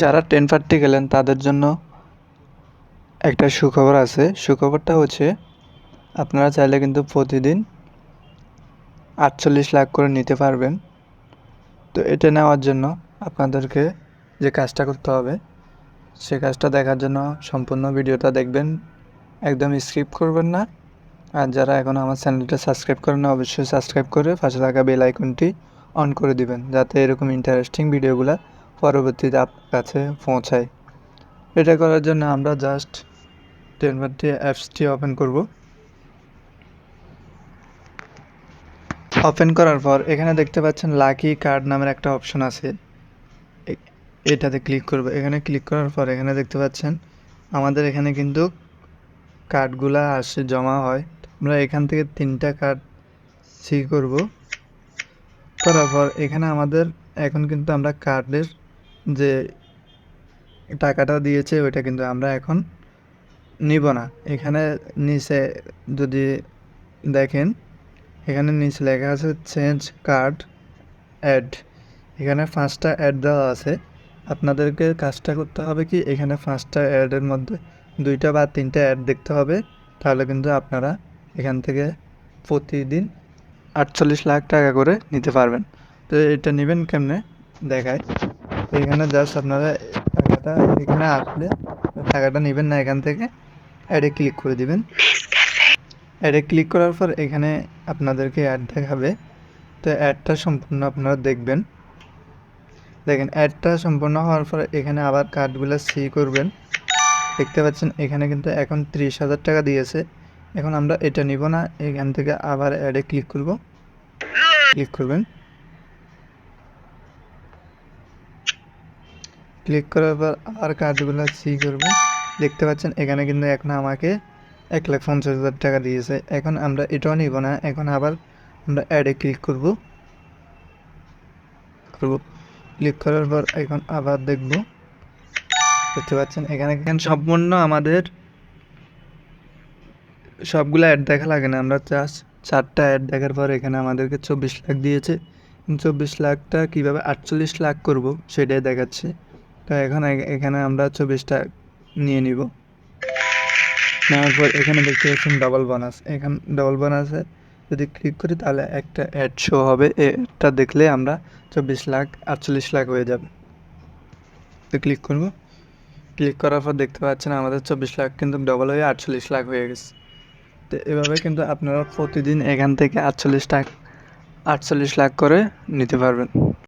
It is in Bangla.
যারা টেন পার্টি গেলেন, তাদের জন্য একটা সুখবর আছে। সুখবরটা হচ্ছে, আপনারা চাইলে কিন্তু প্রতিদিন আটচল্লিশ লাখ করে নিতে পারবেন। তো এটা নেওয়ার জন্য আপনাদেরকে যে কাজটা করতে হবে, সে কাজটা দেখার জন্য সম্পূর্ণ ভিডিওটা দেখবেন। একদম স্কিপ করবেন না। আর যারা এখন আমার চ্যানেলটা সাবস্ক্রাইব করেন না, অবশ্যই সাবস্ক্রাইব করে পাশে থাকা বেল আইকনটি অন করে দিবেন, যাতে এরকম ইন্টারেস্টিং ভিডিওগুলো পরবর্তীতে আপনার কাছে পৌঁছায় এটা করার জন্য আমরা জাস্ট টেন টেনভারটি অ্যাপসটি ওপেন করব। ওপেন করার পর এখানে দেখতে পাচ্ছেন লাকি কার্ড নামের একটা অপশন আছে। এটাতে ক্লিক করব। এখানে ক্লিক করার পর এখানে দেখতে পাচ্ছেন আমাদের এখানে কিন্তু কার্ডগুলা আসে, জমা হয়। আমরা এখান থেকে তিনটা কার্ড সি করব। করার পর এখানে আমাদের এখন কিন্তু আমরা কার্ডের যে টাকাটা দিয়েছে, ওইটা কিন্তু আমরা এখন নিব না। এখানে নিচে যদি দেখেন, এখানে নিচে লেখা আছে চেঞ্জ কার্ড অ্যাড এখানে পাঁচটা অ্যাড দেওয়া আছে। আপনাদেরকে কাজটা করতে হবে কি, এখানে পাঁচটা অ্যাডের মধ্যে দুইটা বা তিনটা অ্যাড দেখতে হবে। তাহলে কিন্তু আপনারা এখান থেকে প্রতিদিন আটচল্লিশ লাখ টাকা করে নিতে পারবেন। তো এটা নেবেন কেমনে? দেখায় এখানে জাস্ট আপনারা টাকাটা এখানে আসলে টাকাটা নেবেন না এখান থেকে। অ্যাডে ক্লিক করে দিবেন। অ্যাডে ক্লিক করার পর এখানে আপনাদেরকে অ্যাড দেখাবে। তো অ্যাডটা সম্পূর্ণ আপনারা দেখবেন। দেখেন অ্যাডটা সম্পূর্ণ হওয়ার পর এখানে আবার কার্ডগুলো সি করবেন। দেখতে পাচ্ছেন, এখানে কিন্তু এখন ত্রিশ হাজার টাকা দিয়েছে। এখন আমরা এটা নিব না, এখান থেকে আবার অ্যাডে ক্লিক করব। ক্লিক করবেন। ক্লিক করার পর আর কাজগুলো সি করব। দেখতে পাচ্ছেন, এখানে কিন্তু এখন আমাকে এক লাখ পঞ্চাশ হাজার টাকা দিয়েছে। এখন আমরা এটাও নিব না, এখন আবার আমরা অ্যাডে ক্লিক করব। করব। ক্লিক করার পর এখন আবার দেখব। দেখতে পাচ্ছেন, এখানে এখানে সম্পূর্ণ আমাদের সবগুলো অ্যাড দেখা লাগে না। আমরা জাস্ট চারটা অ্যাড দেখার পর এখানে আমাদেরকে চব্বিশ লাখ দিয়েছে। চব্বিশ লাখটা কীভাবে আটচল্লিশ লাখ করব, সেটাই দেখাচ্ছে। তো এখন, এখানে আমরা চব্বিশটা নিয়ে নিব। নেওয়ার পর এখানে দেখতে পাচ্ছেন ডাবল বোনাস এখানে ডাবল বোনাসে যদি ক্লিক করি তাহলে একটা অ্যাড শো হবে। এটা দেখলে আমরা চব্বিশ লাখ, আটচল্লিশ লাখ হয়ে যাবে। তো ক্লিক করব। ক্লিক করার পর দেখতে পাচ্ছেন আমাদের চব্বিশ লাখ কিন্তু ডবল হয়ে আটচল্লিশ লাখ হয়ে গেছে। তো এভাবে কিন্তু আপনারা প্রতিদিন এখান থেকে আটচল্লিশ লাখ আটচল্লিশ লাখ করে নিতে পারবেন।